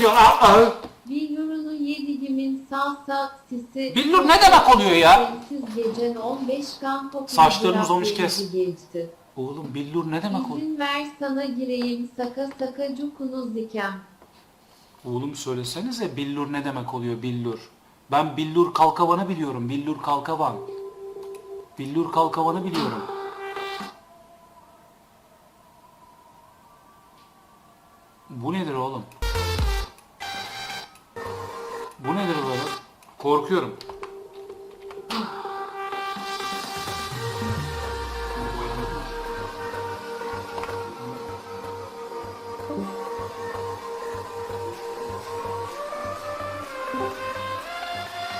ediyor. Aa, aa. Billur'unu yediğimin sağ saksisi. Billur ne demek oluyor ya? Gecen 15 kan kokuyor. Saçlarını uzamış kes. Geçti. Oğlum billur ne demek oluyor? İzin ver sana gireyim saka saka cukunu dikem. Oğlum söylesenize billur ne demek oluyor billur? Ben billur kalkavanı biliyorum. Billur kalkavan. Billur kalkavanı biliyorum. Bu nedir oğlum? Bu nedir böyle? Korkuyorum.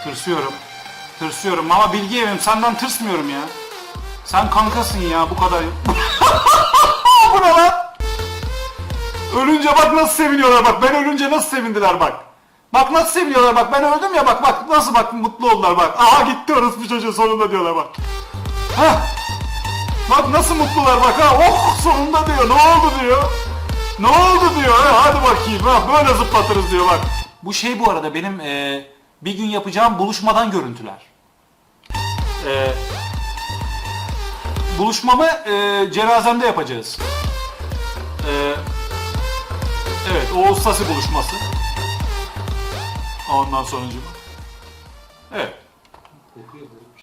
Tırsıyorum. Tırsıyorum ama Bilge Evim senden tırsmıyorum ya. Sen kankasın ya bu kadar. bu ne lan? Ölünce bak nasıl seviniyorlar bak. Ben ölünce nasıl sevindiler bak. Bak nasıl seviniyorlar bak. Ben öldüm ya bak bak nasıl bak mutlu oldular bak. Aha gitti bir çocuğu sonunda diyorlar bak. Hah. Bak nasıl mutlular bak ha. Oh sonunda diyor. Ne oldu diyor. Ne oldu diyor. Ha, hadi bakayım ha böyle zıplatırız diyor bak. Bu şey bu arada benim e, bir gün yapacağım buluşmadan görüntüler. E, buluşmamı e, cenazemde yapacağız. E, evet o ustası buluşması. Ondan sonucu. Evet.